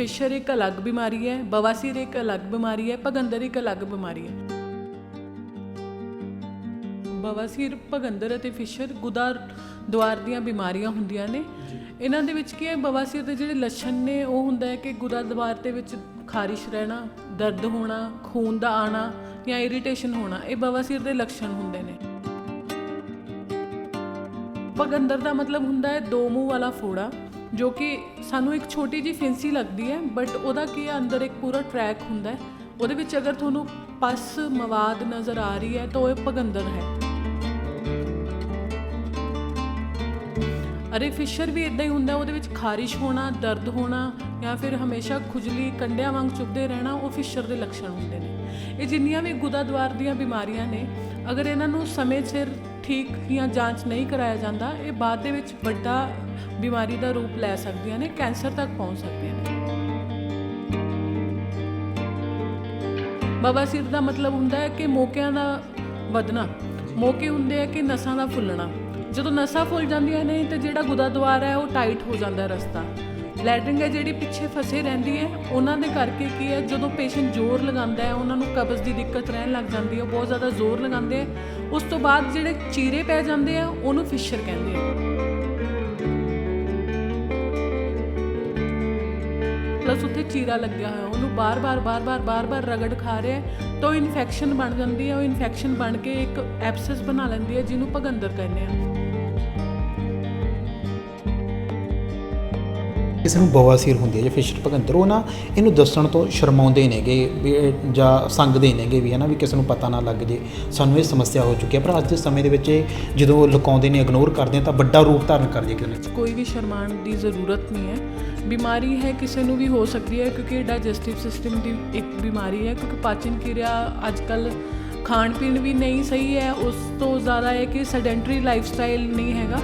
Fisher ਇੱਕ ਅਲੱਗ ਬਿਮਾਰੀ ਹੈ ਬਵਾਸੀਰ ਇੱਕ ਅਲੱਗ ਬਿਮਾਰੀ ਹੈ ਭਗੰਦਰ ਇੱਕ ਅਲੱਗ ਬਿਮਾਰੀ ਹੈ। ਬਵਾਸੀਰ ਭਗੰਦਰ ਅਤੇ ਫਿਸ਼ਰ ਗੁਦਾ ਦੁਆਰ ਦੀਆਂ ਬਿਮਾਰੀਆਂ ਹੁੰਦੀਆਂ ਨੇ। ਇਹਨਾਂ ਦੇ ਵਿੱਚ ਕੀ ਹੈ ਬਵਾਸੀਰ ਦੇ ਜਿਹੜੇ ਲੱਛਣ ਨੇ ਉਹ ਹੁੰਦਾ ਹੈ ਕਿ ਗੁਦਾ ਦੁਆਰ ਦੇ ਵਿੱਚ ਖਾਰਿਸ਼ ਰਹਿਣਾ ਦਰਦ ਹੋਣਾ ਖੂਨ ਦਾ ਆਣਾ ਜਾਂ ਇਰੀਟੇਸ਼ਨ ਹੋਣਾ ਇਹ ਬਵਾਸੀਰ ਦੇ ਲੱਛਣ ਹੁੰਦੇ ਨੇ। ਭਗੰਦਰ ਦਾ ਮਤਲਬ ਹੁੰਦਾ ਹੈ ਦੋ ਮੂੰਹ ਵਾਲਾ ਫੋੜਾ। ਜੋ ਕਿ ਸਾਨੂੰ ਇੱਕ ਛੋਟੀ ਜੀ ਫਿੰਸੀ ਲੱਗਦੀ ਹੈ ਬਟ ਉਹਦਾ ਕੀ ਹੈ, ਅੰਦਰ ਇੱਕ ਪੂਰਾ ਟਰੈਕ ਹੁੰਦਾ ਹੈ। ਉਹਦੇ ਵਿੱਚ ਅਗਰ ਤੁਹਾਨੂੰ ਪਸ ਮਵਾਦ ਨਜ਼ਰ ਆ ਰਹੀ ਹੈ, ਤਾਂ ਉਹ ਭਗੰਦਰ ਹੈ। ਅਰੇ ਫਿਸ਼ਰ ਵੀ ਇਦਾਂ ਹੀ ਹੁੰਦਾ, ਉਹਦੇ ਵਿੱਚ ਖਾਰਿਸ਼ ਹੋਣਾ, ਦਰਦ ਹੋਣਾ, ਜਾਂ ਫਿਰ ਹਮੇਸ਼ਾ ਖੁਜਲੀ ਕੰਡਿਆਂ ਵਾਂਗ ਚੁੱਭਦੇ ਰਹਿਣਾ, ਉਹ ਫਿਸ਼ਰ ਦੇ ਲੱਛਣ ਹੁੰਦੇ ਨੇ। ਇਹ ਜਿੰਨੀਆਂ ਵੀ ਗੁਦਾ ਦੁਆਰ ਦੀਆਂ ਬਿਮਾਰੀਆਂ ਨੇ, ਅਗਰ ਇਹਨਾਂ ਨੂੰ ਸਮੇਂ ਸਿਰ ਠੀਕ ਜਾਂ ਜਾਂਚ ਨਹੀਂ ਕਰਾਇਆ ਜਾਂਦਾ, ਇਹ ਬਾਅਦ ਦੇ ਵਿੱਚ ਵੱਡਾ ਬਿਮਾਰੀ ਦਾ ਰੂਪ ਲੈ ਸਕਦੀਆਂ ਨੇ, ਕੈਂਸਰ ਤੱਕ ਪਹੁੰਚ ਸਕਦੀਆਂ ਨੇ। ਬਵਾਸੀਰ ਦਾ ਮਤਲਬ ਹੁੰਦਾ ਹੈ ਕਿ ਮੌਕਿਆਂ ਦਾ ਵਧਣਾ, ਮੌਕੇ ਹੁੰਦੇ ਆ ਕਿ ਨਸਾਂ ਦਾ ਫੁੱਲਣਾ। ਜਦੋਂ ਨਸਾਂ ਫੁੱਲ ਜਾਂਦੀਆਂ ਨੇ ਤੇ ਜਿਹੜਾ ਗੁਦਾ ਦੁਆਰ ਹੈ ਉਹ ਟਾਈਟ ਹੋ ਜਾਂਦਾ ਰਸਤਾ। ਲੈਟਰਿੰਗ ਹੈ ਜਿਹੜੀ ਪਿੱਛੇ ਫਸੇ ਰਹਿੰਦੀ ਹੈ। ਉਹਨਾਂ ਦੇ ਕਰਕੇ ਕੀ ਹੈ, ਜਦੋਂ ਪੇਸ਼ੈਂਟ ਜ਼ੋਰ ਲਗਾਉਂਦਾ ਹੈ, ਉਹਨਾਂ ਨੂੰ ਕਬਜ਼ ਦੀ ਦਿੱਕਤ ਰਹਿਣ ਲੱਗ ਜਾਂਦੀ ਹੈ ਬਹੁਤ ਜ਼ਿਆਦਾ ਜ਼ੋਰ ਲਗਾਉਂਦੇ ਆ ਉਸ ਤੋਂ ਬਾਅਦ ਜਿਹੜੇ ਚੀਰੇ ਪੈ ਜਾਂਦੇ ਆ ਉਹਨੂੰ ਫਿਸ਼ਰ ਕਹਿੰਦੇ ਆ ਪਲਸ ਉੱਥੇ ਚੀਰਾ ਲੱਗਿਆ ਹੋਇਆ, ਉਹਨੂੰ ਬਾਰ-ਬਾਰ ਬਾਰ-ਬਾਰ ਬਾਰ-ਬਾਰ ਰਗੜ ਖਾ ਰਿਹਾ ਤਾਂ ਉਹ ਇਨਫੈਕਸ਼ਨ ਬਣ ਜਾਂਦੀ ਹੈ, ਉਹ ਇਨਫੈਕਸ਼ਨ ਬਣ ਕੇ ਇੱਕ ਐਬਸੈਸ ਬਣਾ ਲੈਂਦੀ ਹੈ, ਜਿਹਨੂੰ ਭਗੰਦਰ ਕਹਿੰਦੇ ਆ। ਕਿਸੇ ਨੂੰ ਬਵਾਸੀਰ ਹੁੰਦੀ ਹੈ, ਜਾਂ ਫਿਸ਼ਰ ਭਗੰਦਰ ਉਹ ਨਾ ਇਹਨੂੰ ਦੱਸਣ ਤੋਂ ਸ਼ਰਮਾਉਂਦੇ ਨੇਗੇ ਵੀ, ਇਹ ਜਾਂ ਸੰਗਦੇ ਨੇਗੇ ਵੀ ਹੈ ਨਾ ਵੀ ਕਿਸੇ ਨੂੰ ਪਤਾ ਨਾ ਲੱਗ ਜੇ। ਸਾਨੂੰ ਇਹ ਸਮੱਸਿਆ ਹੋ ਚੁੱਕੀ ਹੈ। ਪਰ ਅੱਜ ਦੇ ਸਮੇਂ ਦੇ ਵਿੱਚ ਇਹ ਜਦੋਂ ਲੁਕਾਉਂਦੇ ਨੇ ਇਗਨੋਰ ਕਰਦੇ ਆ ਤਾਂ ਵੱਡਾ ਰੂਪ ਧਾਰਨ ਕਰ ਜੇ ਕਿਸੇ ਨਾ ਕੋਈ ਵੀ ਸ਼ਰਮਾਣ ਦੀ ਜ਼ਰੂਰਤ ਨਹੀਂ ਹੈ। ਬਿਮਾਰੀ ਹੈ ਕਿਸੇ ਨੂੰ ਵੀ ਹੋ ਸਕਦੀ ਹੈ, ਕਿਉਂਕਿ ਡਾਈਜੈਸਟਿਵ ਸਿਸਟਮ ਦੀ ਇੱਕ ਬਿਮਾਰੀ ਹੈ, ਕਿਉਂਕਿ ਪਾਚਨ ਕਿਰਿਆ ਅੱਜ ਕੱਲ ਖਾਣ ਪੀਣ ਵੀ ਨਹੀਂ ਸਹੀ ਹੈ। ਉਸ ਤੋਂ ਜ਼ਿਆਦਾ ਹੈ ਕਿ ਸੈਡੈਂਟਰੀ ਲਾਈਫ ਸਟਾਈਲ ਨਹੀਂ ਹੈਗਾ।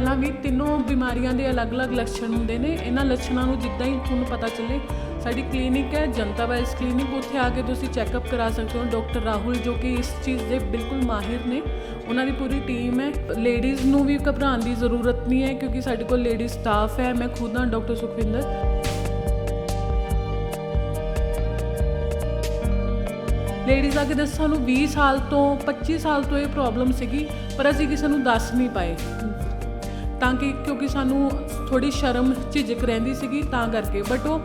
ਪਹਿਲਾਂ ਵੀ ਤਿੰਨੋਂ ਬਿਮਾਰੀਆਂ ਦੇ ਅਲੱਗ-ਅਲੱਗ ਲੱਛਣ ਹੁੰਦੇ ਨੇ। ਇਹਨਾਂ ਲੱਛਣਾਂ ਨੂੰ ਜਿੱਦਾਂ ਹੀ ਤੁਹਾਨੂੰ ਪਤਾ ਚੱਲੇ, ਸਾਡੀ ਕਲੀਨਿਕ ਹੈ, ਜਨਤਾ ਵੈਲਸ ਕਲੀਨਿਕ ਉੱਥੇ ਆ ਕੇ ਤੁਸੀਂ ਚੈੱਕਅਪ ਕਰਾ ਸਕਦੇ ਹੋ। ਡਾਕਟਰ ਰਾਹੁਲ ਜੋ ਕਿ ਇਸ ਚੀਜ਼ ਦੇ ਬਿਲਕੁਲ ਮਾਹਿਰ ਨੇ, ਉਹਨਾਂ ਦੀ ਪੂਰੀ ਟੀਮ ਹੈ। ਲੇਡੀਜ਼ ਨੂੰ ਵੀ ਘਬਰਾਉਣ ਦੀ ਜ਼ਰੂਰਤ ਨਹੀਂ ਹੈ ਕਿਉਂਕਿ ਸਾਡੇ ਕੋਲ ਲੇਡੀਜ਼ ਸਟਾਫ ਹੈ। ਮੈਂ ਖੁਦ ਹਾਂ, ਡਾਕਟਰ ਸੁਖਵਿੰਦਰ। ਲੇਡੀਜ਼ ਆ ਕੇ ਦੱਸ, ਸਾਨੂੰ 20 ਸਾਲ ਤੋਂ 25 ਸਾਲ ਤੋਂ ਇਹ ਪ੍ਰੋਬਲਮ ਸੀਗੀ, ਪਰ ਅਸੀਂ ਕਿਸੇ ਨੂੰ ਦੱਸ ਨਹੀਂ ਪਾਏ। ਤਾਂ ਕਿ ਕਿਉਂਕਿ ਸਾਨੂੰ ਥੋੜੀ ਸ਼ਰਮ ਝਿਜਕ ਰਹਿੰਦੀ ਸੀਗੀ ਤਾਂ ਕਰਕੇ। ਬਟ ਉਹ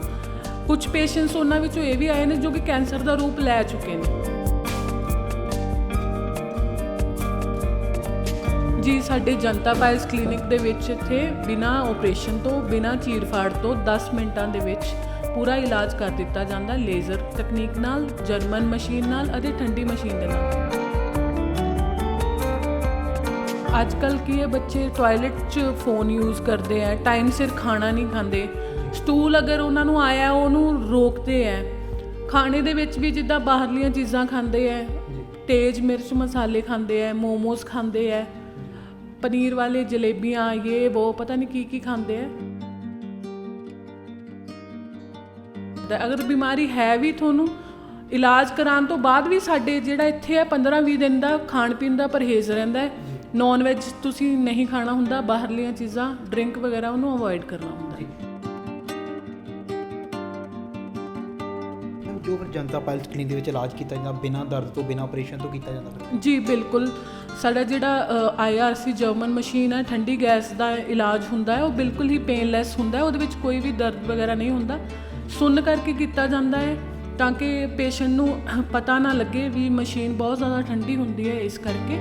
ਕੁਝ ਪੇਸ਼ੈਂਟਸ ਉਹਨਾਂ ਵਿੱਚੋਂ ਇਹ ਵੀ ਆਏ ਨੇ ਜੋ ਕਿ ਕੈਂਸਰ ਦਾ ਰੂਪ ਲੈ ਚੁੱਕੇ ਨੇ। ਜੀ, ਸਾਡੇ ਜਨਤਾ ਪਾਇਲਸ ਕਲੀਨਿਕ ਦੇ ਵਿੱਚ ਇੱਥੇ ਬਿਨਾ ਆਪਰੇਸ਼ਨ ਤੋਂ, ਬਿਨਾ ਚੀਰਫਾੜ ਤੋਂ 10 ਮਿੰਟਾਂ ਦੇ ਵਿੱਚ ਪੂਰਾ ਇਲਾਜ ਕਰ ਦਿੱਤਾ ਜਾਂਦਾ। ਲੇਜ਼ਰ ਤਕਨੀਕ ਨਾਲ ਜਰਮਨ ਮਸ਼ੀਨ ਨਾਲ ਅਤੇ ਠੰਡੀ ਮਸ਼ੀਨ ਦੇ ਨਾਲ। ਅੱਜ ਕੱਲ ਕੀ ਹੈ, ਬੱਚੇ ਟਾਇਲਟ 'ਚ ਫੋਨ ਯੂਜ਼ ਕਰਦੇ ਆ ਟਾਈਮ ਸਿਰ ਖਾਣਾ ਨਹੀਂ ਖਾਂਦੇ। ਸਟੂਲ ਅਗਰ ਉਹਨਾਂ ਨੂੰ ਆਇਆ, ਉਹਨੂੰ ਰੋਕਦੇ ਆ। ਖਾਣੇ ਦੇ ਵਿੱਚ ਵੀ ਜਿੱਦਾਂ ਬਾਹਰਲੀਆਂ ਚੀਜ਼ਾਂ ਖਾਂਦੇ ਆ, ਤੇਜ਼ ਮਿਰਚ ਮਸਾਲੇ ਖਾਂਦੇ ਆ, ਮੋਮੋਸ ਖਾਂਦੇ ਆ, ਪਨੀਰ ਵਾਲੇ ਜਲੇਬੀਆਂ ਇਹ ਉਹ ਪਤਾ ਨਹੀਂ ਕੀ ਕੀ ਖਾਂਦੇ ਆ। ਤਾਂ ਅਗਰ ਬਿਮਾਰੀ ਹੈ ਵੀ ਤੁਹਾਨੂੰ, ਇਲਾਜ ਕਰਾਉਣ ਤੋਂ ਬਾਅਦ ਵੀ ਸਾਡੇ ਜਿਹੜਾ ਇੱਥੇ ਹੈ 15-20 ਦਿਨ ਦਾ ਖਾਣ ਪੀਣ ਦਾ ਪਰਹੇਜ਼ ਰਹਿੰਦਾ ਹੈ। ਨੌਨ ਵੈਜ ਤੁਸੀਂ ਨਹੀਂ ਖਾਣਾ ਹੁੰਦਾ ਬਾਹਰਲੀਆਂ ਚੀਜ਼ਾਂ ਡਰਿੰਕ ਵਗੈਰਾ ਉਹਨੂੰ ਅਵੋਇਡ ਕਰਨਾ ਹੁੰਦਾ। ਹੈ ਜੋ ਫਿਰ ਜਨਤਾ ਪਾਇਲਸ ਕਲੀਨਿਕ ਦੇ ਵਿੱਚ ਇਲਾਜ ਕੀਤਾ ਜਾਂਦਾ ਬਿਨਾਂ ਦਰਦ ਤੋਂ ਬਿਨਾਂ ਆਪਰੇਸ਼ਨ ਤੋਂ ਕੀਤਾ ਜਾਂਦਾ ਜੀ ਬਿਲਕੁਲ। ਸਾਡਾ ਜਿਹੜਾ ਆਈਆਰਸੀ ਜਰਮਨ ਮਸ਼ੀਨ ਹੈ ਠੰਡੀ ਗੈਸ ਦਾ ਇਲਾਜ ਹੁੰਦਾ ਹੈ ਉਹ ਬਿਲਕੁਲ ਹੀ ਪੇਨਲੈਸ ਹੁੰਦਾ ਹੈ ਉਹਦੇ ਵਿੱਚ ਕੋਈ ਵੀ ਦਰਦ ਵਗੈਰਾ ਨਹੀਂ ਹੁੰਦਾ। ਸੁੰਨ ਕਰਕੇ ਕੀਤਾ ਜਾਂਦਾ ਹੈ ਤਾਂ ਕਿ ਪੇਸ਼ੈਂਟ ਨੂੰ ਪਤਾ ਨਾ ਲੱਗੇ ਵੀ ਮਸ਼ੀਨ ਬਹੁਤ ਜ਼ਿਆਦਾ ਠੰਡੀ ਹੁੰਦੀ ਹੈ ਇਸ ਕਰਕੇ।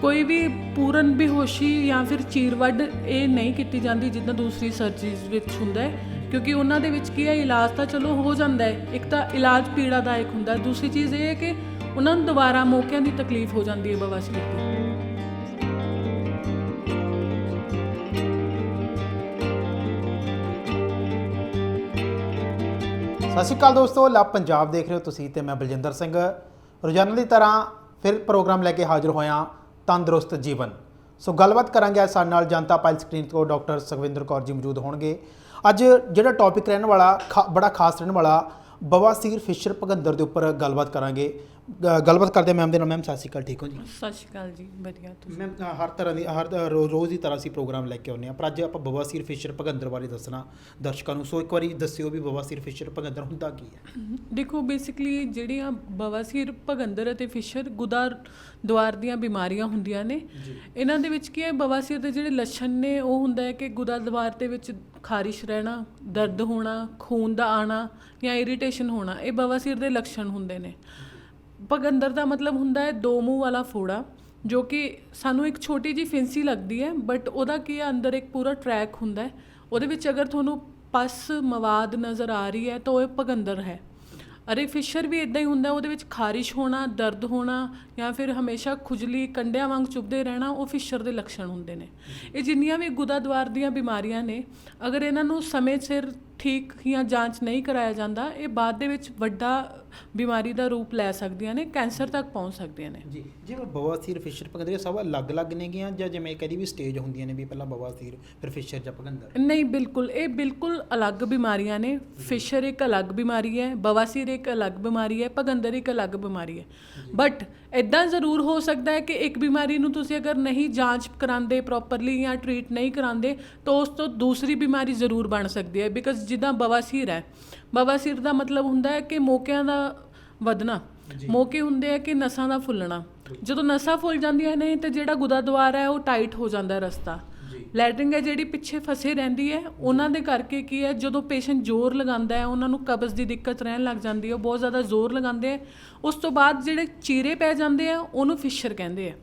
ਕੋਈ ਵੀ ਪੂਰਨ ਬੇਹੋਸ਼ੀ ਜਾਂ ਫਿਰ ਚੀਰਵੱਡ ਇਹ ਨਹੀਂ ਕੀਤੀ ਜਾਂਦੀ ਜਿੱਦਾਂ ਦੂਸਰੀ ਸਰਜਰੀਜ਼ ਵਿੱਚ ਹੁੰਦਾ ਹੈ, ਕਿਉਂਕਿ ਉਹਨਾਂ ਦੇ ਵਿੱਚ ਕੀ ਹੈ, ਇਲਾਜ ਤਾਂ ਚਲੋ ਹੋ ਜਾਂਦਾ ਹੈ। ਇੱਕ ਤਾਂ ਇਲਾਜ ਪੀੜਾਦਾਇਕ ਹੁੰਦਾ ਦੂਸਰੀ ਚੀਜ਼ ਇਹ ਹੈ ਕਿ ਉਹਨਾਂ ਨੂੰ ਦੁਬਾਰਾ ਮੌਕਿਆਂ ਦੀ ਤਕਲੀਫ ਹੋ ਜਾਂਦੀ ਹੈ ਬਵਾਸੀਰ ਦੀ ਸਤਿ ਸ਼੍ਰੀ ਅਕਾਲ ਦੋਸਤੋ ਲਵ ਪੰਜਾਬ ਦੇਖ ਰਹੇ ਹੋ ਤੁਸੀਂ ਤੇ ਮੈਂ ਬਲਜਿੰਦਰ ਸਿੰਘ। ਰੋਜ਼ਾਨਾ ਦੀ ਤਰ੍ਹਾਂ ਫਿਰ ਪ੍ਰੋਗਰਾਮ ਲੈ ਕੇ ਹਾਜ਼ਰ ਹੋਇਆ ਤੰਦਰੁਸਤ ਜੀਵਨ। ਸੋ ਗੱਲਬਾਤ ਕਰਾਂਗੇ ਅੱਜ ਸਾਡੇ ਨਾਲ ਜਨਤਾ ਪਾਇਲਸ ਕਲੀਨਿਕ ਤੋਂ ਡਾਕਟਰ ਸੁਖਵਿੰਦਰ ਕੌਰ ਜੀ ਮੌਜੂਦ ਹੋਣਗੇ। ਅੱਜ ਜਿਹੜਾ ਟੌਪਿਕ ਰਹਿਣ ਵਾਲਾ ਬੜਾ ਖਾਸ ਰਹਿਣ ਵਾਲਾ ਬਵਾਸੀਰ ਫਿਸ਼ਰ ਭਗੰਦਰ ਦੇ ਉੱਪਰ ਗੱਲਬਾਤ ਕਰਾਂਗੇ। ਗੱਲਬਾਤ ਕਰਦੇ ਮੈਮ ਦੇ ਨਾਲ। ਮੈਮ ਸਤਿ ਸ਼੍ਰੀ ਅਕਾਲ ਠੀਕ ਹੋ ਜੀ? ਸਤਿ ਸ਼੍ਰੀ ਅਕਾਲ ਜੀ ਵਧੀਆ ਤੁਸੀਂ ਮੈਮ ਹਰ ਤਰ੍ਹਾਂ ਦੀ ਹਰ ਰੋਜ਼ ਦੀ ਤਰ੍ਹਾਂ ਅਸੀਂ ਪ੍ਰੋਗਰਾਮ ਲੈ ਕੇ ਆਉਂਦੇ ਹਾਂ। ਪਰ ਅੱਜ ਆਪਾਂ ਬਵਾਸੀਰ ਫਿਸ਼ਰ ਭਗੰਦਰ ਬਾਰੇ ਦੱਸਣਾ ਦਰਸ਼ਕਾਂ ਨੂੰ। ਸੋ ਇੱਕ ਵਾਰੀ ਦੱਸਿਓ ਵੀ ਬਵਾਸੀਰ ਫਿਸ਼ਰ ਭਗੰਦਰ ਹੁੰਦਾ ਕੀ ਹੈ? ਦੇਖੋ ਬੇਸਿਕਲੀ ਜਿਹੜੀਆਂ ਬਵਾਸੀਰ ਭਗੰਦਰ ਅਤੇ ਫਿਸ਼ਰ ਗੁਦਾ ਦੁਆਰ ਦੀਆਂ ਬਿਮਾਰੀਆਂ ਹੁੰਦੀਆਂ ਨੇ। ਇਹਨਾਂ ਦੇ ਵਿੱਚ ਕੀ ਹੈ ਬਵਾਸੀਰ ਦੇ ਜਿਹੜੇ ਲੱਛਣ ਨੇ ਉਹ ਹੁੰਦਾ ਹੈ ਕਿ ਗੁਦਾ ਦੁਆਰ ਦੇ ਵਿੱਚ ਖਾਰਿਸ਼ ਰਹਿਣਾ ਦਰਦ ਹੋਣਾ ਖੂਨ ਦਾ ਆਣਾ ਜਾਂ ਇਰੀਟੇਸ਼ਨ ਹੋਣਾ ਇਹ ਬਵਾਸੀਰ ਦੇ ਲੱਛਣ ਹੁੰਦੇ ਨੇ। ਭਗੰਦਰ ਦਾ ਮਤਲਬ ਹੁੰਦਾ ਹੈ ਦੋ ਮੂੰਹ ਵਾਲਾ ਫੋੜਾ ਜੋ ਕਿ ਸਾਨੂੰ ਇੱਕ ਛੋਟੀ ਜੀ ਫਿੰਸੀ ਲੱਗਦੀ ਹੈ ਬਟ ਉਹਦਾ ਕੀ ਹੈ ਅੰਦਰ ਇੱਕ ਪੂਰਾ ਟਰੈਕ ਹੁੰਦਾ ਹੈ। ਉਹਦੇ ਵਿੱਚ ਅਗਰ ਤੁਹਾਨੂੰ ਪਸ ਮਵਾਦ ਨਜ਼ਰ ਆ ਰਹੀ ਹੈ ਤਾਂ ਉਹ ਭਗੰਦਰ ਹੈ। ਅਰੇ ਫਿਸ਼ਰ ਵੀ ਇਦਾਂ ਹੀ ਹੁੰਦਾ, ਉਹਦੇ ਵਿੱਚ ਖਾਰਿਸ਼ ਹੋਣਾ, ਦਰਦ ਹੋਣਾ, ਜਾਂ ਫਿਰ ਹਮੇਸ਼ਾ ਖੁਜਲੀ, ਕੰਡਿਆਂ ਵਾਂਗ ਚੁਭਦੇ ਰਹਿਣਾ, ਉਹ ਫਿਸ਼ਰ ਦੇ ਲੱਛਣ ਹੁੰਦੇ ਨੇ। ਇਹ ਜਿੰਨੀਆਂ ਵੀ ਗੁਦਾ ਦੁਆਰ ਦੀਆਂ ਬਿਮਾਰੀਆਂ ਨੇ, ਅਗਰ ਇਹਨਾਂ ਨੂੰ ਸਮੇਂ ਸਿਰ ਠੀਕ ਜਾਂ ਜਾਂਚ ਨਹੀਂ ਕਰਾਇਆ ਜਾਂਦਾ ਇਹ ਬਾਅਦ ਦੇ ਵਿੱਚ ਵੱਡਾ ਬਿਮਾਰੀ ਦਾ ਰੂਪ ਲੈ ਸਕਦੀਆਂ ਨੇ ਕੈਂਸਰ ਤੱਕ ਪਹੁੰਚ ਸਕਦੀਆਂ ਨੇ। ਜੀ ਜਿਵੇਂ ਬਵਾਸੀਰ ਫਿਸ਼ਰ ਭਗੰਦਰ ਇਹ ਸਭ ਅਲੱਗ-ਅਲੱਗ ਨੇਗੀਆਂ ਜਾਂ ਜਿਵੇਂ ਕਦੀ ਵੀ ਸਟੇਜ ਹੁੰਦੀਆਂ ਨੇ ਵੀ ਪਹਿਲਾਂ ਬਵਾਸੀਰ ਫਿਰ ਫਿਸ਼ਰ ਜਾਂ ਭਗੰਦਰ? ਨਹੀਂ ਬਿਲਕੁਲ ਇਹ ਬਿਲਕੁਲ ਅਲੱਗ ਬਿਮਾਰੀਆਂ ਨੇ ਫਿਸ਼ਰ ਇੱਕ ਅਲੱਗ ਬਿਮਾਰੀ ਹੈ ਬਵਾਸੀਰ ਇੱਕ ਅਲੱਗ ਬਿਮਾਰੀ ਹੈ ਭਗੰਦਰ ਇੱਕ ਅਲੱਗ ਬਿਮਾਰੀ ਹੈ। ਬਟ ਇਦਾਂ ਜ਼ਰੂਰ ਹੋ ਸਕਦਾ ਹੈ ਕਿ ਇੱਕ ਬਿਮਾਰੀ ਨੂੰ ਤੁਸੀਂ ਅਗਰ ਨਹੀਂ ਜਾਂਚ ਕਰਾਉਂਦੇ ਪ੍ਰੋਪਰਲੀ ਜਾਂ ਟਰੀਟ ਨਹੀਂ ਕਰਾਉਂਦੇ ਤਾਂ ਉਸ ਤੋਂ ਦੂਸਰੀ ਬਿਮਾਰੀ ਜ਼ਰੂਰ ਬਣ ਸਕਦੀ ਹੈ ਬਿਕਾਜ਼ ਜਿੱਦਾਂ ਬਵਾਸੀਰ ਹੈ ਬਵਾਸੀਰ ਦਾ ਮਤਲਬ ਹੁੰਦਾ ਹੈ ਕਿ ਮੋਕਿਆਂ ਦਾ ਵਧਣਾ ਮੋਕੇ ਹੁੰਦੇ ਆ ਕਿ ਨਸਾਂ ਦਾ ਫੁੱਲਣਾ। ਜਦੋਂ ਨਸਾਂ ਫੁੱਲ ਜਾਂਦੀਆਂ ਨੇ ਤੇ ਜਿਹੜਾ ਗੁਦਾ ਦੁਆਰ ਹੈ ਉਹ ਟਾਈਟ ਹੋ ਜਾਂਦਾ ਰਸਤਾ। ਲੈਟਰਿੰਗ ਹੈ ਜਿਹੜੀ ਪਿੱਛੇ ਫਸੇ ਰਹਿੰਦੀ ਹੈ। ਉਹਨਾਂ ਦੇ ਕਰਕੇ ਕੀ ਹੈ ਜਦੋਂ ਪੇਸ਼ੈਂਟ ਜ਼ੋਰ ਲਗਾਉਂਦਾ ਹੈ ਉਹਨਾਂ ਨੂੰ ਕਬਜ਼ ਦੀ ਦਿੱਕਤ ਰਹਿਣ ਲੱਗ ਜਾਂਦੀ ਹੈ। ਉਹ ਬਹੁਤ ਜ਼ਿਆਦਾ ਜ਼ੋਰ ਲਗਾਉਂਦੇ ਆ ਉਸ ਤੋਂ ਬਾਅਦ ਜਿਹੜੇ ਚੀਰੇ ਪੈ ਜਾਂਦੇ ਆ ਉਹਨੂੰ ਫਿਸ਼ਰ ਕਹਿੰਦੇ ਆ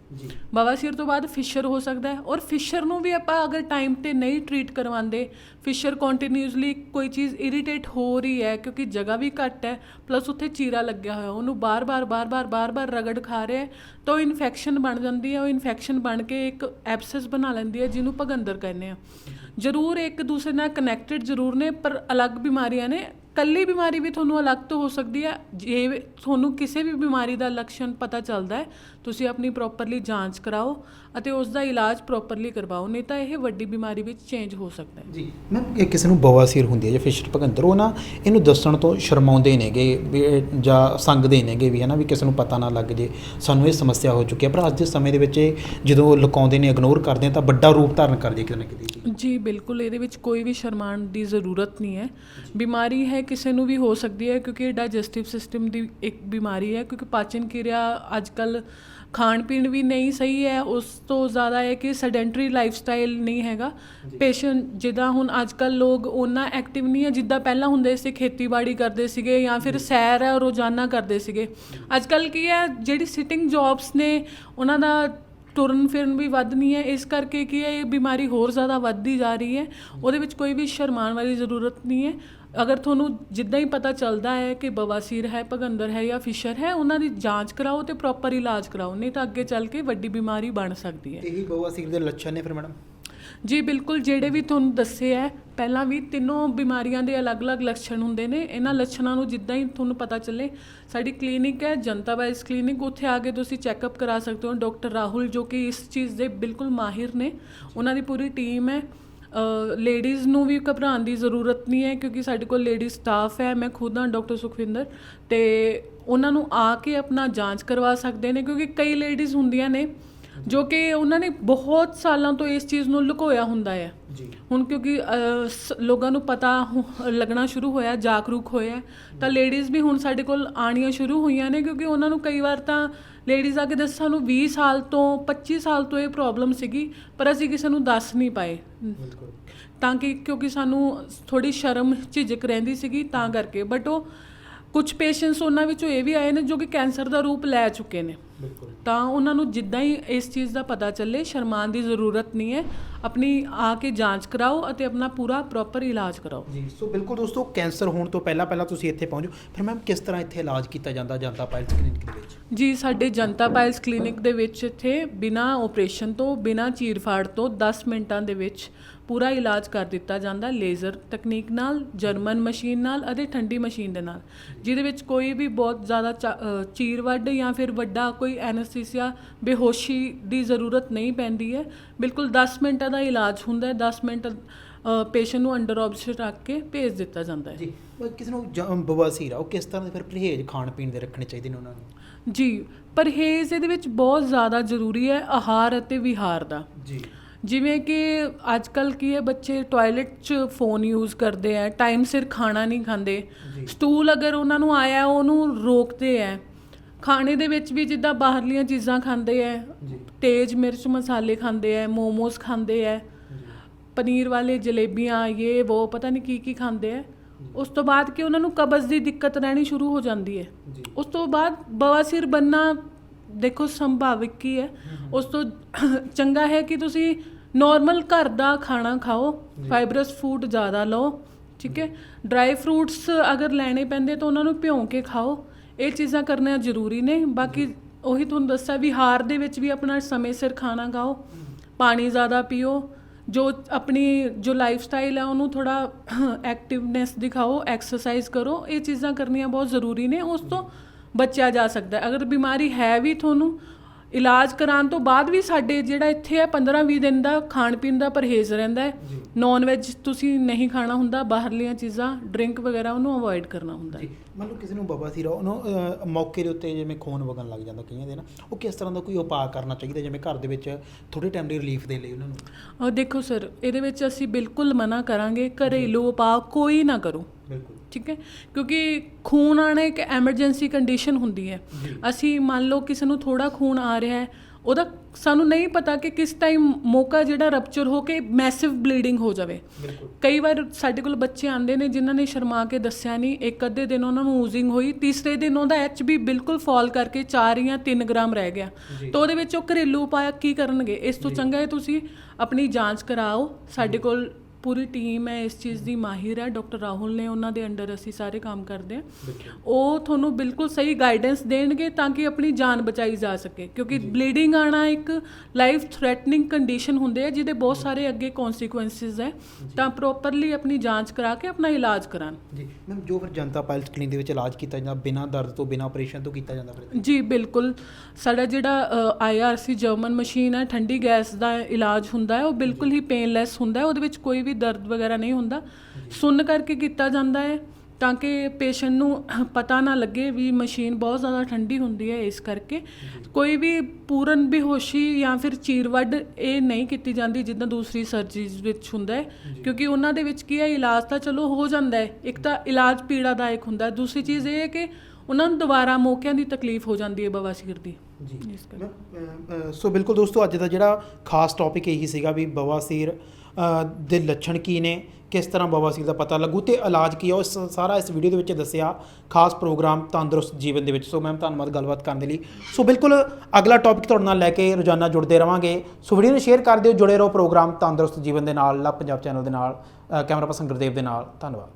ਬਵਾਸੀਰ ਤੋਂ ਬਾਅਦ ਫਿਸ਼ਰ ਹੋ ਸਕਦਾ ਹੈ। ਔਰ ਫਿਸ਼ਰ ਨੂੰ ਵੀ ਆਪਾਂ ਅਗਰ ਟਾਈਮ ਤੇ ਨਹੀਂ ਟਰੀਟ ਕਰਵਾਉਂਦੇ ਫਿਸ਼ਰ ਕੰਟੀਨਿਊਸਲੀ ਕੋਈ ਚੀਜ਼ ਇਰੀਟੇਟ ਹੋ ਰਹੀ ਹੈ ਕਿਉਂਕਿ ਜਗ੍ਹਾ ਵੀ ਘੱਟ ਹੈ ਪਲੱਸ ਉੱਥੇ ਚੀਰਾ ਲੱਗਿਆ ਹੋਇਆ, ਉਹਨੂੰ ਬਾਰ-ਬਾਰ ਬਾਰ-ਬਾਰ ਬਾਰ-ਬਾਰ ਰਗੜ ਖਾ ਰਿਹਾ ਤਾਂ ਉਹ ਇਨਫੈਕਸ਼ਨ ਬਣ ਜਾਂਦੀ ਹੈ, ਉਹ ਇਨਫੈਕਸ਼ਨ ਬਣ ਕੇ ਇੱਕ ਐਬਸੈਸ ਬਣਾ ਲੈਂਦੀ ਹੈ, ਜਿਹਨੂੰ ਭਗੰਦਰ ਕਹਿੰਦੇ ਆ। ਜ਼ਰੂਰ ਇੱਕ ਦੂਸਰੇ ਨਾਲ ਕਨੈਕਟਡ ਜ਼ਰੂਰ ਨੇ, ਪਰ ਅਲੱਗ ਬਿਮਾਰੀਆਂ ਨੇ ਕੱਲੀ ਬਿਮਾਰੀ ਵੀ ਤੁਹਾਨੂੰ ਅਲੱਗ ਤੋਂ ਹੋ ਸਕਦੀ ਹੈ। ਜੇ ਤੁਹਾਨੂੰ ਕਿਸੇ ਵੀ ਬਿਮਾਰੀ ਦਾ ਲੱਛਣ ਪਤਾ ਚੱਲਦਾ ਹੈ ਤੁਸੀਂ ਆਪਣੀ ਪ੍ਰੋਪਰਲੀ ਜਾਂਚ ਕਰਾਓ ਅਤੇ ਉਸ ਦਾ ਇਲਾਜ ਪ੍ਰੋਪਰਲੀ ਕਰਵਾਓ ਨਹੀਂ ਤਾਂ ਇਹ ਵੱਡੀ ਬਿਮਾਰੀ ਵਿੱਚ ਚੇਂਜ ਹੋ ਸਕਦਾ ਹੈ। ਜੀ ਮੈਂ ਇਹ ਕਿਸੇ ਨੂੰ ਬਵਾਸੀਰ ਹੁੰਦੀ ਹੈ ਜਾਂ ਫਿਸ਼ਰ ਭਗੰਦਰ ਉਹ ਨਾ ਇਹਨੂੰ ਦੱਸਣ ਤੋਂ ਸ਼ਰਮਾਉਂਦੇ ਨੇਗੇ ਵੀ ਇਹ ਜਾਂ ਸੰਗਦੇ ਨੇਗੇ ਵੀ ਹੈ ਨਾ ਵੀ ਕਿਸੇ ਨੂੰ ਪਤਾ ਨਾ ਲੱਗ ਜੇ ਸਾਨੂੰ ਇਹ ਸਮੱਸਿਆ ਹੋ ਚੁੱਕੀ ਹੈ। ਪਰ ਅੱਜ ਦੇ ਸਮੇਂ ਦੇ ਵਿੱਚ ਇਹ ਜਦੋਂ ਲੁਕਾਉਂਦੇ ਨੇ ਇਗਨੋਰ ਕਰਦੇ ਆ ਤਾਂ ਵੱਡਾ ਰੂਪ ਧਾਰਨ ਕਰਦੀ ਹੈ ਕਿਤੇ ਨਾ ਕਿਤੇ। ਜੀ ਬਿਲਕੁਲ ਇਹਦੇ ਵਿੱਚ ਕੋਈ ਵੀ ਸ਼ਰਮਾਨ ਦੀ ਜ਼ਰੂਰਤ ਨਹੀਂ ਹੈ। ਬਿਮਾਰੀ ਹੈ ਕਿਸੇ ਨੂੰ ਵੀ ਹੋ ਸਕਦੀ ਹੈ ਕਿਉਂਕਿ ਡਾਈਜੈਸਟਿਵ ਸਿਸਟਮ ਦੀ ਇੱਕ ਬਿਮਾਰੀ ਹੈ ਕਿਉਂਕਿ ਪਾਚਨ ਕਿਰਿਆ ਅੱਜ ਕੱਲ ਖਾਣ ਪੀਣ ਵੀ ਨਹੀਂ ਸਹੀ ਹੈ ਉਸ ਤੋਂ ਜ਼ਿਆਦਾ ਹੈ ਕਿ ਸੈਡੈਂਟਰੀ ਲਾਈਫਸਟਾਈਲ ਨਹੀਂ ਹੈਗਾ। ਪੇਸ਼ੈਂਟ ਜਿੱਦਾਂ ਹੁਣ ਅੱਜ ਕੱਲ ਲੋਕ ਉਹਨਾਂ ਐਕਟਿਵ ਨਹੀਂ ਹੈ ਜਿੱਦਾਂ ਪਹਿਲਾਂ ਹੁੰਦੇ ਸੀ ਖੇਤੀਬਾੜੀ ਕਰਦੇ ਸੀਗੇ ਜਾਂ ਫਿਰ ਸੈਰ ਹੈ ਰੋਜ਼ਾਨਾ ਕਰਦੇ ਸੀਗੇ। ਅੱਜ ਕੱਲ ਕੀ ਹੈ ਜਿਹੜੀ ਸਿਟਿੰਗ ਜੌਬਸ ਨੇ ਉਹਨਾਂ ਦਾ ਤੁਰਨ ਫਿਰਨ ਵੀ ਵੱਧ ਨਹੀਂ ਹੈ ਇਸ ਕਰਕੇ ਕੀ ਹੈ ਇਹ ਬਿਮਾਰੀ ਹੋਰ ਜ਼ਿਆਦਾ ਵੱਧਦੀ ਜਾ ਰਹੀ ਹੈ। ਉਹਦੇ ਵਿੱਚ ਕੋਈ ਵੀ ਸ਼ਰਮਾਨ ਵਾਲੀ ਜ਼ਰੂਰਤ ਨਹੀਂ ਹੈ। ਅਗਰ ਤੁਹਾਨੂੰ ਜਿੱਦਾਂ ਹੀ ਪਤਾ ਚੱਲਦਾ ਹੈ ਕਿ ਬਵਾਸੀਰ ਹੈ ਭਗੰਦਰ ਹੈ ਜਾਂ ਫਿਸ਼ਰ ਹੈ ਉਹਨਾਂ ਦੀ ਜਾਂਚ ਕਰਾਓ ਤੇ ਪ੍ਰੋਪਰ ਇਲਾਜ ਕਰਾਓ ਨਹੀਂ ਤਾਂ ਅੱਗੇ ਚੱਲ ਕੇ ਵੱਡੀ ਬਿਮਾਰੀ ਬਣ ਸਕਦੀ ਹੈ। ਇਹੀ ਬਵਾਸੀਰ ਦੇ ਲੱਛਣ ਨੇ ਫਿਰ ਮੈਡਮ? ਜੀ ਬਿਲਕੁਲ ਜਿਹੜੇ ਵੀ ਤੁਹਾਨੂੰ ਦੱਸੇ ਹੈ ਪਹਿਲਾਂ ਵੀ ਤਿੰਨੋਂ ਬਿਮਾਰੀਆਂ ਦੇ ਅਲੱਗ-ਅਲੱਗ ਲੱਛਣ ਹੁੰਦੇ ਨੇ। ਇਹਨਾਂ ਲੱਛਣਾਂ ਨੂੰ ਜਿੱਦਾਂ ਹੀ ਤੁਹਾਨੂੰ ਪਤਾ ਚੱਲੇ ਸਾਡੀ ਕਲੀਨਿਕ ਹੈ ਜਨਤਾ ਵਾਈਸ ਕਲੀਨਿਕ ਉੱਥੇ ਆ ਕੇ ਤੁਸੀਂ ਚੈੱਕਅਪ ਕਰਾ ਸਕਦੇ ਹੋ। ਡਾਕਟਰ ਰਾਹੁਲ ਜੋ ਕਿ ਇਸ ਚੀਜ਼ ਦੇ ਬਿਲਕੁਲ ਮਾਹਿਰ ਨੇ। ਉਹਨਾਂ ਦੀ ਪੂਰੀ ਟੀਮ ਹੈ। ਲੇਡੀਜ਼ ਨੂੰ ਵੀ ਘਬਰਾਉਣ ਦੀ ਜ਼ਰੂਰਤ ਨਹੀਂ ਹੈ ਕਿਉਂਕਿ ਸਾਡੇ ਕੋਲ ਲੇਡੀ ਸਟਾਫ ਹੈ, ਮੈਂ ਖੁਦ ਹਾਂ, ਡਾਕਟਰ ਸੁਖਵਿੰਦਰ। ਤੇ ਉਹਨਾਂ ਨੂੰ ਆ ਕੇ ਆਪਣਾ ਜਾਂਚ ਕਰਵਾ ਸਕਦੇ ਨੇ ਕਿਉਂਕਿ ਕਈ ਲੇਡੀਜ਼ ਹੁੰਦੀਆਂ ਨੇ ਜੋ ਕਿ ਉਹਨਾਂ ਨੇ ਬਹੁਤ ਸਾਲਾਂ ਤੋਂ ਇਸ ਚੀਜ਼ ਨੂੰ ਲੁਕੋਇਆ ਹੁੰਦਾ ਹੈ। ਜੀ। ਹੁਣ ਕਿਉਂਕਿ ਸ- ਲੋਕਾਂ ਨੂੰ ਪਤਾ ਹੁ- ਲੱਗਣਾ ਸ਼ੁਰੂ ਹੋਇਆ ਜਾਗਰੂਕ ਹੋਇਆ ਤਾਂ ਲੇਡੀਜ਼ ਵੀ ਹੁਣ ਸਾਡੇ ਕੋਲ ਆਣੀਆਂ ਸ਼ੁਰੂ ਹੋਈਆਂ ਨੇ ਕਿਉਂਕਿ ਉਹਨਾਂ ਨੂੰ ਕਈ ਵਾਰ ਤਾਂ ਲੇਡੀਜ਼ ਆ ਕੇ ਦੱਸ ਸਾਨੂੰ 20 ਸਾਲ ਤੋਂ 25 ਸਾਲ ਤੋਂ ਇਹ ਪ੍ਰੋਬਲਮ ਸੀਗੀ ਪਰ ਅਸੀਂ ਕਿਸੇ ਨੂੰ ਦੱਸ ਨਹੀਂ ਪਾਏ। ਬਿਲਕੁਲ। ਤਾਂ ਕਿ ਕਿਉਂਕਿ ਸਾਨੂੰ ਥੋੜੀ ਸ਼ਰਮ ਝਿਜਕ ਰਹਿੰਦੀ ਸੀਗੀ ਤਾਂ ਕਰਕੇ। ਬਟ ਉਹ ਕੁਝ ਪੇਸ਼ੈਂਟਸ ਉਹਨਾਂ ਵਿੱਚੋਂ ਇਹ ਵੀ ਆਏ ਨੇ ਜੋ ਕਿ ਕੈਂਸਰ ਦਾ ਰੂਪ ਲੈ ਚੁੱਕੇ ਨੇ। ਤਾਂ ਉਹਨਾਂ ਨੂੰ ਜਿੱਦਾਂ ਹੀ ਇਸ ਚੀਜ਼ ਦਾ ਪਤਾ ਚੱਲੇ ਸ਼ਰਮਾਨ ਦੀ ਜ਼ਰੂਰਤ ਨਹੀਂ ਹੈ ਆਪਣੀ ਆ ਕੇ ਜਾਂਚ ਕਰਾਓ ਅਤੇ ਆਪਣਾ ਪੂਰਾ ਪ੍ਰੋਪਰ ਇਲਾਜ ਕਰਾਓ। ਜੀ ਸੋ ਬਿਲਕੁਲ ਦੋਸਤੋ ਕੈਂਸਰ ਹੋਣ ਤੋਂ ਪਹਿਲਾਂ ਪਹਿਲਾਂ ਤੁਸੀਂ ਇੱਥੇ ਪਹੁੰਚੋ। ਫਿਰ ਮੈਮ ਕਿਸ ਤਰ੍ਹਾਂ ਇੱਥੇ ਇਲਾਜ ਕੀਤਾ ਜਾਂਦਾ ਜਨਤਾ ਪਾਇਲਸ ਕਲੀਨਿਕ ਦੇ ਵਿੱਚ? ਜੀ ਸਾਡੇ ਜਨਤਾ ਪਾਇਲਸ ਕਲੀਨਿਕ ਦੇ ਵਿੱਚ ਇੱਥੇ ਬਿਨਾ ਆਪਰੇਸ਼ਨ ਤੋਂ ਬਿਨਾ ਚੀਰਫਾੜ ਤੋਂ 10 ਮਿੰਟਾਂ ਦੇ ਵਿੱਚ ਪੂਰਾ ਇਲਾਜ ਕਰ ਦਿੱਤਾ ਜਾਂਦਾ ਲੇਜ਼ਰ ਤਕਨੀਕ ਨਾਲ ਜਰਮਨ ਮਸ਼ੀਨ ਨਾਲ ਅਤੇ ਠੰਡੀ ਮਸ਼ੀਨ ਦੇ ਨਾਲ। ਜਿਹਦੇ ਵਿੱਚ ਕੋਈ ਵੀ ਬਹੁਤ ਜ਼ਿਆਦਾ ਚੀਰ ਵੱਡ ਜਾਂ ਫਿਰ ਵੱਡਾ ਕੋਈ ਐਨਸਥੀਸੀਆ ਬੇਹੋਸ਼ੀ ਦੀ ਜ਼ਰੂਰਤ ਨਹੀਂ ਪੈਂਦੀ ਹੈ। ਬਿਲਕੁਲ 10 ਮਿੰਟਾਂ ਦਾ ਇਲਾਜ ਹੁੰਦਾ ਹੈ। 10 ਮਿੰਟ ਪੇਸ਼ੈਂਟ ਨੂੰ ਅੰਡਰ ਆਬਜ਼ਰਵੇਸ਼ਨ ਰੱਖ ਕੇ ਭੇਜ ਦਿੱਤਾ ਜਾਂਦਾ ਹੈ। ਜੀ ਕਿਸੇ ਨੂੰ ਬਵਾਸੀਰ ਆ ਉਹ ਕਿਸ ਤਰ੍ਹਾਂ ਦੇ ਫਿਰ ਪਰਹੇਜ਼ ਖਾਣ ਪੀਣ ਦੇ ਰੱਖਣੇ ਚਾਹੀਦੇ ਨੇ ਉਹਨਾਂ ਨੂੰ? ਜੀ ਪਰਹੇਜ਼ ਇਹਦੇ ਵਿੱਚ ਬਹੁਤ ਜ਼ਿਆਦਾ ਜ਼ਰੂਰੀ ਹੈ ਆਹਾਰ ਅਤੇ ਵਿਹਾਰ ਦਾ। ਜੀ। ਜਿਵੇਂ ਕਿ ਅੱਜ ਕੱਲ ਕੀ ਹੈ ਬੱਚੇ ਟਾਇਲਟ 'ਚ ਫੋਨ ਯੂਜ਼ ਕਰਦੇ ਆ ਟਾਈਮ ਸਿਰ ਖਾਣਾ ਨਹੀਂ ਖਾਂਦੇ। ਸਟੂਲ ਅਗਰ ਉਹਨਾਂ ਨੂੰ ਆਇਆ ਉਹਨੂੰ ਰੋਕਦੇ ਆ। ਖਾਣੇ ਦੇ ਵਿੱਚ ਵੀ ਜਿੱਦਾਂ ਬਾਹਰਲੀਆਂ ਚੀਜ਼ਾਂ ਖਾਂਦੇ ਜੀ। ਤੇਜ਼ ਮਿਰਚ ਮਸਾਲੇ ਖਾਂਦੇ ਆ ਮੋਮੋਸ ਖਾਂਦੇ ਆ ਪਨੀਰ ਵਾਲੇ ਜਲੇਬੀਆਂ ਇਹ ਉਹ ਪਤਾ ਨਹੀਂ ਕੀ ਕੀ ਖਾਂਦੇ ਆ ਉਸ ਤੋਂ ਬਾਅਦ ਕਿ ਉਹਨਾਂ ਨੂੰ ਕਬਜ਼ ਦੀ ਦਿੱਕਤ ਰਹਿਣੀ ਸ਼ੁਰੂ ਹੋ ਜਾਂਦੀ ਹੈ ਜੀ। ਉਸ ਤੋਂ ਬਾਅਦ ਬਵਾਸੀਰ ਬੰਨਾ ਦੇਖੋ ਸੰਭਾਵਿਕ ਹੀ ਹੈ। ਉਸ ਤੋਂ ਚੰਗਾ ਹੈ ਕਿ ਤੁਸੀਂ ਨਾਰਮਲ ਘਰ ਦਾ ਖਾਣਾ ਖਾਓ ਫਾਈਬਰਸ ਫੂਡ ਜ਼ਿਆਦਾ ਲਓ ਠੀਕ ਹੈ। ਡਰਾਈ ਫਰੂਟਸ ਅਗਰ ਲੈਣੇ ਪੈਂਦੇ ਤਾਂ ਉਹਨਾਂ ਨੂੰ ਭਿਉਂ ਕੇ ਖਾਓ। ਇਹ ਚੀਜ਼ਾਂ ਕਰਨੀਆਂ ਜ਼ਰੂਰੀ ਨੇ। ਬਾਕੀ ਉਹੀ ਤੁਹਾਨੂੰ ਦੱਸਿਆ ਵੀ ਹਾਰ ਦੇ ਵਿੱਚ ਵੀ ਆਪਣਾ ਸਮੇਂ ਸਿਰ ਖਾਣਾ ਖਾਓ, ਪਾਣੀ ਜ਼ਿਆਦਾ ਪੀਓ, ਜੋ ਆਪਣੀ ਜੋ ਲਾਈਫ ਸਟਾਈਲ ਹੈ ਉਹਨੂੰ ਥੋੜਾ ਐਕਟਿਵਨੈਸ ਦਿਖਾਓ ਐਕਸਰਸਾਈਜ਼ ਕਰੋ, ਇਹ ਚੀਜ਼ਾਂ ਕਰਨੀਆਂ ਬਹੁਤ ਜ਼ਰੂਰੀ ਨੇ। ਉਸ ਤੋਂ ਬਚਿਆ ਜਾ ਸਕਦਾ। ਅਗਰ ਬਿਮਾਰੀ ਹੈ ਵੀ ਤੁਹਾਨੂੰ ਇਲਾਜ ਕਰਾਉਣ ਤੋਂ ਬਾਅਦ ਵੀ ਸਾਡੇ ਜਿਹੜਾ ਇੱਥੇ ਹੈ 15-20 ਦਿਨ ਦਾ ਖਾਣ ਪੀਣ ਦਾ ਪਰਹੇਜ਼ ਰਹਿੰਦਾ ਹੈ। ਨੌਨ ਵੈਜ ਤੁਸੀਂ ਨਹੀਂ ਖਾਣਾ ਹੁੰਦਾ ਬਾਹਰਲੀਆਂ ਚੀਜ਼ਾਂ ਡਰਿੰਕ ਵਗੈਰਾ ਉਹਨੂੰ ਅਵੋਇਡ ਕਰਨਾ ਹੁੰਦਾ ਹੈ। ਮੰਨ ਲਓ ਕਿਸੇ ਨੂੰ ਬਵਾਸੀਰ ਉਹਨੂੰ ਅਹ, ਮੌਕੇ ਦੇ ਉੱਤੇ ਜਿਵੇਂ ਖੂਨ ਵਗਣ ਲੱਗ ਜਾਂਦਾ ਕਈਆਂ ਦੇ ਨਾ ਉਹ ਕਿਸ ਤਰ੍ਹਾਂ ਦਾ ਕੋਈ ਉਪਾਅ ਕਰਨਾ ਚਾਹੀਦਾ ਜਿਵੇਂ ਘਰ ਦੇ ਵਿੱਚ ਥੋੜੇ ਟਾਈਮ ਦੀ ਰਿਲੀਫ ਦੇ ਲਈ ਉਹਨਾਂ ਨੂੰ? ਔਰ ਦੇਖੋ ਸਰ ਇਹਦੇ ਵਿੱਚ ਅਸੀਂ ਬਿਲਕੁਲ ਮਨਾ ਕਰਾਂਗੇ ਘਰੇਲੂ ਉਪਾਅ ਕੋਈ ਨਾ ਕਰੋ। ਬਿਲਕੁਲ। ਠੀਕ ਹੈ? ਕਿਉਂਕਿ ਖੂਨ ਆਣਾ ਇੱਕ ਐਮਰਜੈਂਸੀ ਕੰਡੀਸ਼ਨ ਹੁੰਦੀ ਹੈ। ਅਸੀਂ ਮੰਨ ਲਓ ਕਿਸੇ ਨੂੰ ਥੋੜਾ ਖੂਨ ਆ ਰਿਹਾ ਹੈ ਉਹਦਾ ਸਾਨੂੰ ਨਹੀਂ ਪਤਾ ਕਿ ਕਿਸ ਟਾਈਮ ਮੌਕਾ ਜਿਹੜਾ ਰਪਚਰ ਹੋ ਕੇ ਮੈਸਿਵ ਬਲੀਡਿੰਗ ਹੋ ਜਾਵੇ। ਕਈ ਵਾਰ ਸਾਡੇ ਕੋਲ ਬੱਚੇ ਆਂਦੇ ਨੇ ਜਿਨ੍ਹਾਂ ਨੇ ਸ਼ਰਮਾ ਕੇ ਦੱਸਿਆ ਨਹੀਂ ਇੱਕ ਅੱਧੇ ਦਿਨ ਉਹਨਾਂ ਨੂੰ ਊਜ਼ਿੰਗ ਹੋਈ ਤੀਸਰੇ ਦਿਨ ਉਹਦਾ ਐਚਬੀ ਬਿਲਕੁਲ ਫਾਲ ਕਰਕੇ 4 ਜਾਂ 3 ਗ੍ਰਾਮ ਰਹਿ ਗਿਆ। ਤਾਂ ਉਹਦੇ ਵਿੱਚ ਉਹ ਘਰੇਲੂ ਉਪਾਅ ਕੀ ਕਰਨਗੇ? ਇਸ ਤੋਂ ਚੰਗਾ ਹੈ ਤੁਸੀਂ ਆਪਣੀ ਜਾਂਚ ਕਰਾਓ ਸਾਡੇ ਕੋਲ ਪੂਰੀ ਟੀਮ ਹੈ ਇਸ ਚੀਜ਼ ਦੀ ਮਾਹਿਰ ਹੈ। ਡਾਕਟਰ ਰਾਹੁਲ ਨੇ ਉਹਨਾਂ ਦੇ ਅੰਡਰ ਅਸੀਂ ਸਾਰੇ ਕੰਮ ਕਰਦੇ ਹਾਂ। ਉਹ ਤੁਹਾਨੂੰ ਬਿਲਕੁਲ ਸਹੀ ਗਾਈਡੈਂਸ ਦੇਣਗੇ ਤਾਂ ਕਿ ਆਪਣੀ ਜਾਨ ਬਚਾਈ ਜਾ ਸਕੇ। ਕਿਉਂਕਿ ਬਲੀਡਿੰਗ ਆਣਾ ਇੱਕ ਲਾਈਫ ਥ੍ਰੈਟਨਿੰਗ ਕੰਡੀਸ਼ਨ ਹੁੰਦੇ ਆ ਜਿਹਦੇ ਬਹੁਤ ਸਾਰੇ ਅੱਗੇ ਕਨਸੀਕੁਐਂਸਿਸ ਹੈ। ਤਾਂ ਪ੍ਰੋਪਰਲੀ ਆਪਣੀ ਜਾਂਚ ਕਰਾ ਕੇ ਆਪਣਾ ਇਲਾਜ ਕਰਾਣ ਜੀ। ਮੈਮ ਜੋ ਫਿਰ ਜਨਤਾ ਪਾਇਲਸ ਕਲੀਨਿਕ ਦੇ ਵਿੱਚ ਇਲਾਜ ਕੀਤਾ ਜਾਂਦਾ ਬਿਨਾਂ ਦਰਦ ਤੋਂ ਬਿਨਾਂ ਆਪਰੇਸ਼ਨ ਤੋਂ ਕੀਤਾ ਜਾਂਦਾ ਫਿਰ ਜੀ ਬਿਲਕੁਲ। ਸਾਡਾ ਜਿਹੜਾ ਆਈਆਰਸੀ ਜਰਮਨ ਮਸ਼ੀਨ ਹੈ ਠੰਡੀ ਗੈਸ ਦਾ ਇਲਾਜ ਹੁੰਦਾ ਹੈ ਉਹ ਬਿਲਕੁਲ ਹੀ ਪੇਨਲੈਸ ਹੁੰਦਾ ਹੈ। ਉਹਦੇ ਵਿੱਚ ਕੋਈ ਵੀ ਦਰਦ ਵਗੈਰਾ ਨਹੀਂ ਹੁੰਦਾ। ਸੁੰਨ ਕਰਕੇ ਕੀਤਾ ਜਾਂਦਾ ਹੈ ਤਾਂ ਕਿ ਪੇਸ਼ੈਂਟ ਨੂੰ ਪਤਾ ਨਾ ਲੱਗੇ ਵੀ ਮਸ਼ੀਨ ਬਹੁਤ ਜ਼ਿਆਦਾ ਠੰਡੀ ਹੁੰਦੀ ਹੈ ਇਸ ਕਰਕੇ। ਕੋਈ ਵੀ ਪੂਰਨ ਬੇਹੋਸ਼ੀ ਜਾਂ ਫਿਰ ਚੀਰਵੱਡ ਇਹ ਨਹੀਂ ਕੀਤੀ ਜਾਂਦੀ ਜਿੱਦਾਂ ਦੂਸਰੀ ਸਰਜਰੀਜ਼ ਵਿੱਚ ਹੁੰਦਾ ਹੈ। ਕਿਉਂਕਿ ਉਹਨਾਂ ਦੇ ਵਿੱਚ ਕੀ ਹੈ ਇਲਾਜ ਤਾਂ ਚਲੋ ਹੋ ਜਾਂਦਾ ਹੈ। ਇੱਕ ਤਾਂ ਇਲਾਜ ਪੀੜਾਦਾਇਕ ਹੁੰਦਾ ਦੂਸਰੀ ਚੀਜ਼ ਇਹ ਹੈ ਕਿ ਉਹਨਾਂ ਨੂੰ ਦੁਬਾਰਾ ਮੌਕਿਆਂ ਦੀ ਤਕਲੀਫ ਹੋ ਜਾਂਦੀ ਹੈ ਬਵਾਸੀਰ ਦੀ। ਜੀ। ਇਸ ਕਰਕੇ। ਸੋ ਬਿਲਕੁਲ ਦੋਸਤੋ ਅੱਜ ਦਾ ਜਿਹੜਾ ਖਾਸ ਟੌਪਿਕ ਇਹੀ ਸੀਗਾ ਵੀ ਬਵਾਸੀਰ ਦੇ ਲੱਛਣ ਕੀ ਨੇ ਕਿਸ ਤਰ੍ਹਾਂ ਬਵਾਸੀਰ ਦਾ ਪਤਾ ਲੱਗੂ ਤੇ ਇਲਾਜ ਕੀ ਆ ਉਹ ਸਾਰਾ ਇਸ ਵੀਡੀਓ ਦੇ ਵਿੱਚ ਦੱਸਿਆ ਖਾਸ ਪ੍ਰੋਗਰਾਮ ਤੰਦਰੁਸਤ ਜੀਵਨ ਦੇ ਵਿੱਚ। ਸੋ ਮੈਮ ਧੰਨਵਾਦ ਗੱਲਬਾਤ ਕਰਨ ਦੇ ਲਈ। ਸੋ ਬਿਲਕੁਲ ਅਗਲਾ ਟੌਪਿਕ ਤੁਹਾਡੇ ਨਾਲ ਲੈ ਕੇ ਰੋਜ਼ਾਨਾ ਜੁੜਦੇ ਰਵਾਂਗੇ। ਸੋ ਵੀਡੀਓ ਨੂੰ ਸ਼ੇਅਰ ਕਰ ਦਿਓ ਜੁੜੇ ਰਹੋ ਪ੍ਰੋਗਰਾਮ ਤੰਦਰੁਸਤ ਜੀਵਨ ਦੇ ਨਾਲ ਲਾ ਪੰਜਾਬ ਚੈਨਲ ਦੇ ਨਾਲ ਕੈਮਰਾ ਪਰਸਨ ਗੁਰਦੇਵ ਦੇ ਨਾਲ। ਧੰਨਵਾਦ।